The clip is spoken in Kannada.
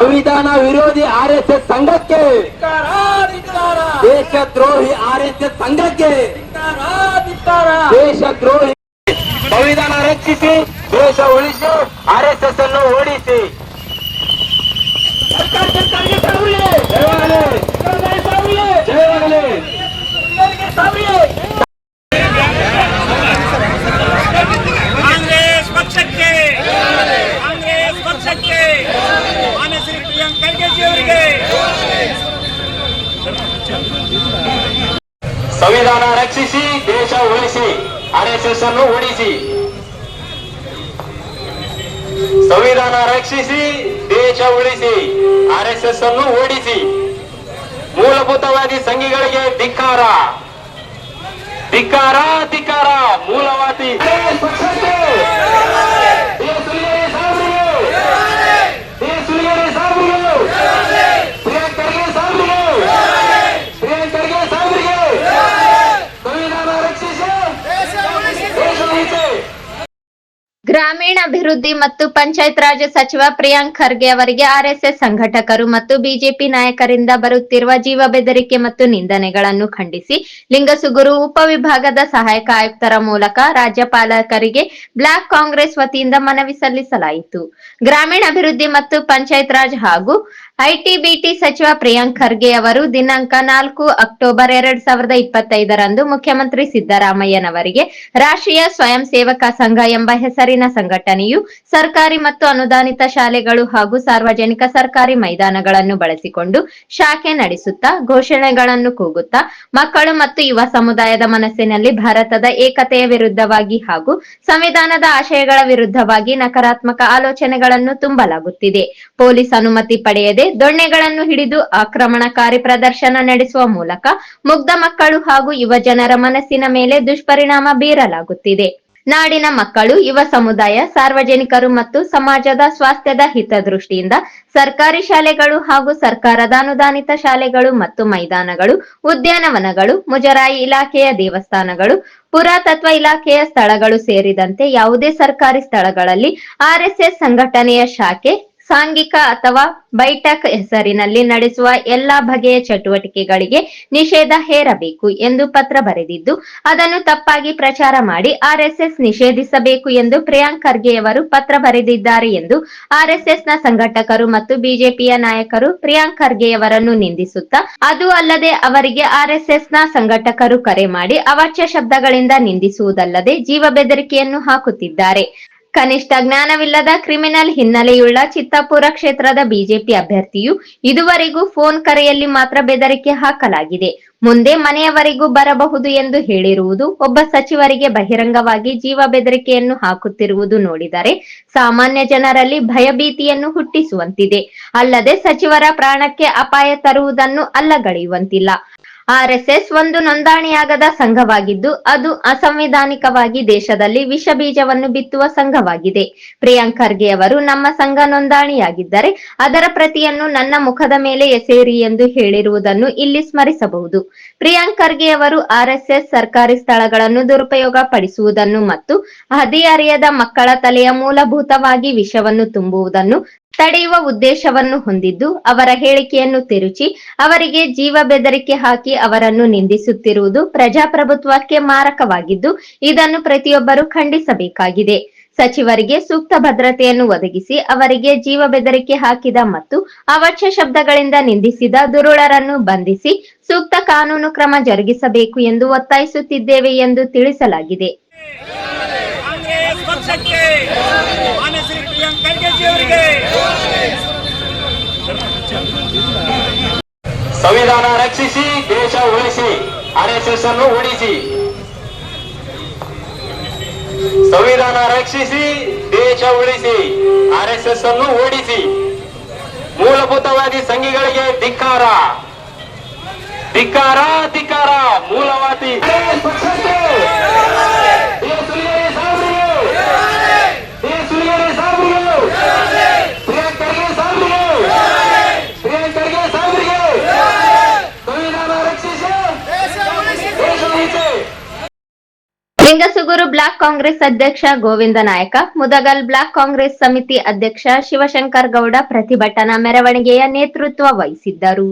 ಸಂವಿಧಾನ ವಿರೋಧಿ ಆರ್ ಎಸ್ ಎಸ್ ಸಂಘಕ್ಕೆ ದೇಶದ್ರೋಹಿ ಎಸ್ ಸಂಘಕ್ಕೆ ದೇಶದ್ರೋಹಿ ಸಂವಿಧಾನ ರಕ್ಷಿಸಿ ದೇಶ ಉಳಿಸಿ ಎಸ್ ಅನ್ನು ಓಡಿಸಿ. ಜಯವಾಗಲಿ. ಜಯವಾಗಲಿ ಕಾಂಗ್ರೆಸ್ ಪಕ್ಷಕ್ಕೆ ಕಾಂಗ್ರೆಸ್ ಪಕ್ಷಕ್ಕೆ ಮಾನ್ಯ ಶ್ರೀ ಪ್ರಿಯಾಂಕ್ ಖರ್ಗೆಜಿ ಅವರಿಗೆ ಸಂವಿಧಾನ ರಕ್ಷಿಸಿ, ದೇಶ ಉಳಿಸಿ ಆರ್ಎಸ್ಎಸ್ ಅನ್ನು ಓಡಿಸಿ. ಸಂವಿಧಾನ ರಕ್ಷಿಸಿ, ದೇಶ ಉಳಿಸಿ ಆರ್ಎಸ್ಎಸ್ ಅನ್ನು ಓಡಿಸಿ. ಮೂಲಭೂತವಾದಿ ಸಂಘಿಗಳಿಗೆ ಧಿಕ್ಕಾರ. ಧಿಕ್ಕಾರ ಧಿಕ್ಕಾರ, ಮೂಲವಾದಿ ಪಕ್ಷಕ್ಕೆ ದೇಸುಲಿಗೆ ಸಾಬ್ರಿಗೆ ದೇಸುಲಿಗೆ ಸಾಬ್ರಿಗೆ ಪ್ರಿಯಾಂಕ್ ಖರ್ಗೆ ಸಾಬ್ರಿಗೆ ಪ್ರಿಯಾಂಕ್ ಖರ್ಗೆ ಸಾಬ್ರಿಗೆ ಸಂವಿಧಾನ ರಕ್ಷಿಸಿ ದೇಶ ಉಳಿಸಿ ಗ್ರಾಮೀಣಾಭಿವೃದ್ಧಿ ಮತ್ತು ಪಂಚಾಯತ್ ರಾಜ್ ಸಚಿವ ಪ್ರಿಯಾಂಕ್ ಖರ್ಗೆ ಅವರಿಗೆ ಆರ್ಎಸ್ಎಸ್ ಸಂಘಟಕರು ಮತ್ತು ಬಿಜೆಪಿ ನಾಯಕರಿಂದ ಬರುತ್ತಿರುವ ಜೀವ ಬೆದರಿಕೆ ಮತ್ತು ನಿಂದನೆಗಳನ್ನು ಖಂಡಿಸಿ ಲಿಂಗಸುಗುರು ಉಪವಿಭಾಗದ ಸಹಾಯಕ ಆಯುಕ್ತರ ಮೂಲಕ ರಾಜ್ಯಪಾಲಕರಿಗೆ ಬ್ಲಾಕ್ ಕಾಂಗ್ರೆಸ್ ವತಿಯಿಂದ ಮನವಿ ಸಲ್ಲಿಸಲಾಯಿತು. ಗ್ರಾಮೀಣಾಭಿವೃದ್ಧಿ ಮತ್ತು ಪಂಚಾಯತ್ ರಾಜ್ ಹಾಗೂ ಐಟಿಬಿಟಿ ಸಚಿವ ಪ್ರಿಯಾಂಕ್ ಖರ್ಗೆ ಅವರು ದಿನಾಂಕ ನಾಲ್ಕು ಅಕ್ಟೋಬರ್ ಎರಡ್ ಸಾವಿರದ ಇಪ್ಪತ್ತೈದರಂದು ಮುಖ್ಯಮಂತ್ರಿ ಸಿದ್ದರಾಮಯ್ಯನವರಿಗೆ ರಾಷ್ಟ್ರೀಯ ಸ್ವಯಂ ಸೇವಕ ಸಂಘ ಎಂಬ ಹೆಸರಿನ ಸಂಘಟನೆಯು ಸರ್ಕಾರಿ ಮತ್ತು ಅನುದಾನಿತ ಶಾಲೆಗಳು ಹಾಗೂ ಸಾರ್ವಜನಿಕ ಸರ್ಕಾರಿ ಮೈದಾನಗಳನ್ನು ಬಳಸಿಕೊಂಡು ಶಾಖೆ ನಡೆಸುತ್ತಾ, ಘೋಷಣೆಗಳನ್ನು ಕೂಗುತ್ತಾ, ಮಕ್ಕಳು ಮತ್ತು ಯುವ ಸಮುದಾಯದ ಮನಸ್ಸಿನಲ್ಲಿ ಭಾರತದ ಏಕತೆಯ ವಿರುದ್ಧವಾಗಿ ಹಾಗೂ ಸಂವಿಧಾನದ ಆಶಯಗಳ ವಿರುದ್ಧವಾಗಿ ನಕಾರಾತ್ಮಕ ಆಲೋಚನೆಗಳನ್ನು ತುಂಬಲಾಗುತ್ತಿದೆ. ಪೊಲೀಸ್ ಅನುಮತಿ ಪಡೆಯದೆ ದೊಣ್ಣೆಗಳನ್ನು ಹಿಡಿದು ಆಕ್ರಮಣಕಾರಿ ಪ್ರದರ್ಶನ ನಡೆಸುವ ಮೂಲಕ ಮುಗ್ಧ ಮಕ್ಕಳು ಹಾಗೂ ಯುವ ಜನರ ಮನಸ್ಸಿನ ಮೇಲೆ ದುಷ್ಪರಿಣಾಮ ಬೀರಲಾಗುತ್ತಿದೆ. ನಾಡಿನ ಮಕ್ಕಳು, ಯುವ ಸಮುದಾಯ, ಸಾರ್ವಜನಿಕರು ಮತ್ತು ಸಮಾಜದ ಸ್ವಾಸ್ಥ್ಯದ ಹಿತದೃಷ್ಟಿಯಿಂದ ಸರ್ಕಾರಿ ಶಾಲೆಗಳು ಹಾಗೂ ಸರ್ಕಾರದ ಅನುದಾನಿತ ಶಾಲೆಗಳು ಮತ್ತು ಮೈದಾನಗಳು, ಉದ್ಯಾನವನಗಳು, ಮುಜರಾಯಿ ಇಲಾಖೆಯ ದೇವಸ್ಥಾನಗಳು, ಪುರಾತತ್ವ ಇಲಾಖೆಯ ಸ್ಥಳಗಳು ಸೇರಿದಂತೆ ಯಾವುದೇ ಸರ್ಕಾರಿ ಸ್ಥಳಗಳಲ್ಲಿ ಆರ್ಎಸ್ಎಸ್ ಸಂಘಟನೆಯ ಶಾಖೆ ಸಾಂಘಿಕ ಅಥವಾ ಬೈಠಕ್ ಹೆಸರಿನಲ್ಲಿ ನಡೆಸುವ ಎಲ್ಲಾ ಬಗೆಯ ಚಟುವಟಿಕೆಗಳಿಗೆ ನಿಷೇಧ ಹೇರಬೇಕು ಎಂದು ಪತ್ರ ಬರೆದಿದ್ದು, ಅದನ್ನು ತಪ್ಪಾಗಿ ಪ್ರಚಾರ ಮಾಡಿ ಆರ್ಎಸ್ಎಸ್ ನಿಷೇಧಿಸಬೇಕು ಎಂದು ಪ್ರಿಯಾಂಕ್ ಖರ್ಗೆಯವರು ಪತ್ರ ಬರೆದಿದ್ದಾರೆ ಎಂದು ಆರ್ಎಸ್ಎಸ್ನ ಸಂಘಟಕರು ಮತ್ತು ಬಿಜೆಪಿಯ ನಾಯಕರು ಪ್ರಿಯಾಂಕ್ ಖರ್ಗೆಯವರನ್ನು ನಿಂದಿಸುತ್ತಾ, ಅದು ಅಲ್ಲದೆ ಅವರಿಗೆ ಆರ್ಎಸ್ಎಸ್ನ ಸಂಘಟಕರು ಕರೆ ಮಾಡಿ ಅವಾಚ್ಯ ಶಬ್ದಗಳಿಂದ ನಿಂದಿಸುವುದಲ್ಲದೆ ಜೀವ ಬೆದರಿಕೆಯನ್ನು ಹಾಕುತ್ತಿದ್ದಾರೆ. ಕನಿಷ್ಠ ಜ್ಞಾನವಿಲ್ಲದ ಕ್ರಿಮಿನಲ್ ಹಿನ್ನೆಲೆಯುಳ್ಳ ಚಿತ್ತಾಪುರ ಕ್ಷೇತ್ರದ ಬಿಜೆಪಿ ಅಭ್ಯರ್ಥಿಯು ಇದುವರೆಗೂ ಫೋನ್ ಕರೆಯಲ್ಲಿ ಮಾತ್ರ ಬೆದರಿಕೆ ಹಾಕಲಾಗಿದೆ. ಮುಂದೆ ಮನೆಯವರೆಗೂ ಬರಬಹುದು ಎಂದು ಹೇಳಿರುವುದು ಒಬ್ಬ ಸಚಿವರಿಗೆ ಬಹಿರಂಗವಾಗಿ ಜೀವ ಬೆದರಿಕೆಯನ್ನು ಹಾಕುತ್ತಿರುವುದು ನೋಡಿದರೆ ಸಾಮಾನ್ಯ ಜನರಲ್ಲಿ ಭಯಭೀತಿಯನ್ನು ಹುಟ್ಟಿಸುವಂತಿದೆ. ಅಲ್ಲದೆ ಸಚಿವರ ಪ್ರಾಣಕ್ಕೆ ಅಪಾಯ ತರುವುದನ್ನು ಅಲ್ಲಗಳೆಯುವಂತಿಲ್ಲ. ಆರ್ಎಸ್ಎಸ್ ಒಂದು ನೋಂದಣಿಯಾಗದ ಸಂಘವಾಗಿದ್ದು, ಅದು ಅಸಂವಿಧಾನಿಕವಾಗಿ ದೇಶದಲ್ಲಿ ವಿಷ ಬೀಜವನ್ನು ಬಿತ್ತುವ ಸಂಘವಾಗಿದೆ. ಪ್ರಿಯಾಂಕ್ ಖರ್ಗೆ ಅವರು ನಮ್ಮ ಸಂಘ ನೋಂದಣಿಯಾಗಿದ್ದರೆ, ಅದರ ಪ್ರತಿಯನ್ನು ನನ್ನ ಮುಖದ ಮೇಲೆ ಎಸೆಯಿರಿ ಎಂದು ಹೇಳಿರುವುದನ್ನು ಇಲ್ಲಿ ಸ್ಮರಿಸಬಹುದು. ಪ್ರಿಯಾಂಕ್ ಖರ್ಗೆ ಅವರು ಆರ್ಎಸ್ಎಸ್ ಸರ್ಕಾರಿ ಸ್ಥಳಗಳನ್ನು ದುರುಪಯೋಗ ಪಡಿಸುವುದನ್ನು ಮತ್ತು ಹದಿಹರಿಯದ ಮಕ್ಕಳ ತಲೆಯ ಮೂಲಭೂತವಾಗಿ ವಿಷವನ್ನು ತುಂಬುವುದನ್ನು ತಡೆಯುವ ಉದ್ದೇಶವನ್ನು ಹೊಂದಿದ್ದು, ಅವರ ಹೇಳಿಕೆಯನ್ನು ತಿರುಚಿ, ಅವರಿಗೆ ಜೀವ ಬೆದರಿಕೆ ಹಾಕಿ ಅವರನ್ನು ನಿಂದಿಸುತ್ತಿರುವುದು ಪ್ರಜಾಪ್ರಭುತ್ವಕ್ಕೆ ಮಾರಕವಾಗಿದ್ದು, ಇದನ್ನು ಪ್ರತಿಯೊಬ್ಬರು ಖಂಡಿಸಬೇಕಾಗಿದೆ. ಸಚಿವರಿಗೆ ಸೂಕ್ತ ಭದ್ರತೆಯನ್ನು ಒದಗಿಸಿ, ಅವರಿಗೆ ಜೀವ ಬೆದರಿಕೆ ಹಾಕಿದ ಮತ್ತು ಅವಶ್ಯ ಶಬ್ದಗಳಿಂದ ನಿಂದಿಸಿದ ದುರುಳರನ್ನು ಬಂಧಿಸಿ, ಸೂಕ್ತ ಕಾನೂನು ಕ್ರಮ ಜರುಗಿಸಬೇಕು ಎಂದು ಒತ್ತಾಯಿಸುತ್ತಿದ್ದೇವೆ ಎಂದು ತಿಳಿಸಲಾಗಿದೆ. ಪಕ್ಷಕ್ಕೆ ಶ್ರೀ ಪ್ರಿಯಾಂಕ್ ಖರ್ಗೆಜಿ ಅವರಿಗೆ. ಸಂವಿಧಾನ ರಕ್ಷಿಸಿ, ದೇಶ ಉಳಿಸಿ ಆರ್ಎಸ್ಎಸ್ ಅನ್ನು ಓಡಿಸಿ ಸಂವಿಧಾನ ರಕ್ಷಿಸಿ, ದೇಶ ಉಳಿಸಿ ಆರ್ಎಸ್ಎಸ್ ಅನ್ನು ಓಡಿಸಿ. ಮೂಲಭೂತವಾದಿ ಸಂಘಿಗಳಿಗೆ ಧಿಕ್ಕಾರ ಧಿಕ್ಕಾರ ಮೂಲವಾದಿ ಪಕ್ಷಕ್ಕೆ ದೇಸುಲಿಯರೇ ಸಾಬ್ರಿಗೆ! ದೇಸುಲಿಯರೇ ಸಾಬ್ರಿಗೆ! ಪ್ರಿಯಾಂಕ್ ಖರ್ಗೆ ಸಾಬ್ರಿಗೆ! ಪ್ರಿಯಾಂಕ್ ಖರ್ಗೆ ಸಾಬ್ರಿಗೆ! ಸಂವಿಧಾನ ರಕ್ಷಿಸಿ ದೇಶ ಉಳಿಸಿ ಲಿಂಗಸುಗೂರು ಬ್ಲಾಕ್ ಕಾಂಗ್ರೆಸ್ ಅಧ್ಯಕ್ಷ ಗೋವಿಂದ ನಾಯಕ, ಮುದಗಲ್ ಬ್ಲಾಕ್ ಕಾಂಗ್ರೆಸ್ ಸಮಿತಿ ಅಧ್ಯಕ್ಷ ಶಿವಶಂಕರ್ ಗೌಡ ಪ್ರತಿಭಟನಾ ಮೆರವಣಿಗೆಯ ನೇತೃತ್ವ ವಹಿಸಿದ್ದರು.